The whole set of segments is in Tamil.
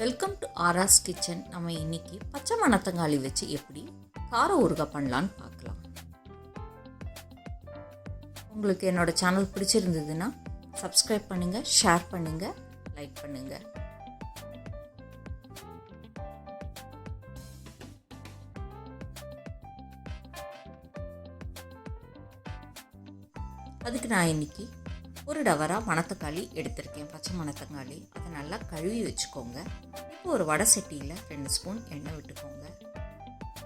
வெல்கம் டு ஆராஸ் கிச்சன் நம்ம இன்னைக்கு பச்சை மணத்தங்காளி வச்சு எப்படி கார ஊறுகாய் பண்ணலான்னு பார்க்கலாம். உங்களுக்கு என்னோட சேனல் பிடிச்சிருந்ததுன்னா சப்ஸ்கிரைப் பண்ணுங்க ஷேர் பண்ணுங்க லைக் பண்ணுங்க. அதுக்கு நான் இன்னைக்கு ஒரு டவராக மணத்தக்காளி எடுத்திருக்கேன் பச்சை மணத்தக்காளி. அதை நல்லா கழுவி வச்சுக்கோங்க. இப்போ ஒரு வடை சட்டியில் ரெண்டு ஸ்பூன் எண்ணெய் விட்டுக்கோங்க.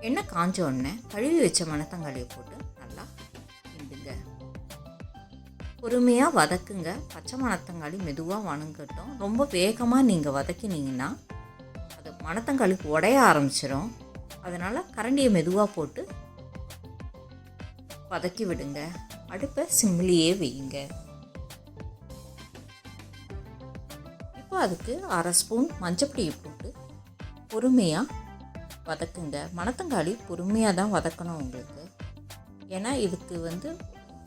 எண்ணெய் காஞ்ச உடனே கழுவி வச்ச மணத்தங்காளியை போட்டு நல்லா கிண்டுங்க. பொறுமையாக வதக்குங்க. பச்சை மணத்தங்காளி மெதுவாக வணங்கட்டும். ரொம்ப வேகமாக நீங்கள் வதக்கினீங்கன்னா அது மணத்தங்காளிக்கு உடைய ஆரம்பிச்சிடும் அதனால் கரண்டியை மெதுவாக போட்டு வதக்கி விடுங்க. அடுப்பை சிம்லேயே வையுங்க. இப்போ அதுக்கு அரை ஸ்பூன் மஞ்சப்பொடியை போட்டு பொறுமையாக வதக்குங்க. மணத்தங்காளி பொறுமையாக தான் வதக்கணும் உங்களுக்கு. ஏன்னா இதுக்கு வந்து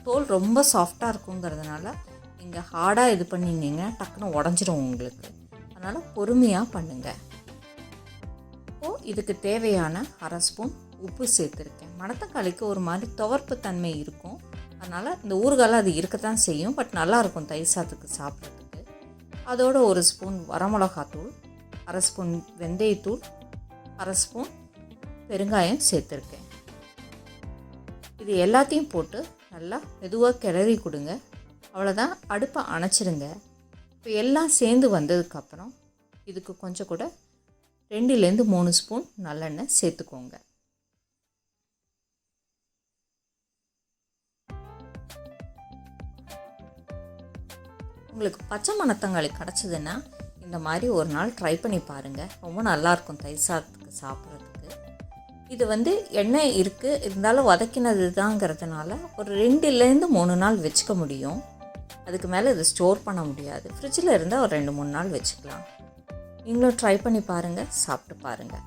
தோல் ரொம்ப சாஃப்டாக இருக்குங்கிறதுனால நீங்கள் ஹார்டாக இது பண்ணினீங்கன்னா டக்குன்னு உடஞ்சிரும் உங்களுக்கு. அதனால் பொறுமையாக பண்ணுங்கள் இப்போது இதுக்கு தேவையான அரை ஸ்பூன் உப்பு சேர்த்துருக்கேன். மணத்தக்காளிக்கு ஒரு மாதிரி துவர்ப்பு தன்மை இருக்கும். அதனால் இந்த ஊறுகால அது இருக்கத்தான் செய்யும். பட் நல்லாயிருக்கும் தயிர் சாதத்துக்கு சாப்பிட்றதுக்கு. அதோட ஒரு ஸ்பூன் வரமிளகாத்தூள் அரை ஸ்பூன் வெந்தயத்தூள் அரை ஸ்பூன் பெருங்காயம் சேர்த்துருக்கேன். இது எல்லாத்தையும் போட்டு நல்லா மெதுவாக கிளறி கொடுங்க. அவ்வளோதான் அடுப்பை அணைச்சிருங்க. இப்போ எல்லாம் சேர்ந்து வந்ததுக்கப்புறம் இதுக்கு கொஞ்சம் கூட ரெண்டுலேருந்து மூணு ஸ்பூன் நல்லெண்ணெய் சேர்த்துக்கோங்க. உங்களுக்கு பச்சை மணத்தங்காளி கிடச்சிதுன்னா இந்த மாதிரி ஒரு நாள் ட்ரை பண்ணி பாருங்கள் ரொம்ப நல்லாயிருக்கும் தயிர் சாதத்துக்கு சாப்பிட்றதுக்கு. இது வந்து எண்ணெய் இருக்குது இருந்தாலும் வதக்கினது தாங்கிறதுனால ஒரு ரெண்டுலேருந்து மூணு நாள் வச்சுக்க முடியும். அதுக்கு மேலே இதை ஸ்டோர் பண்ண முடியாது. ஃப்ரிட்ஜில் இருந்தால் ஒரு ரெண்டு மூணு நாள் வச்சுக்கலாம். நீங்களும் ட்ரை பண்ணி பாருங்கள் சாப்பிட்டு பாருங்கள்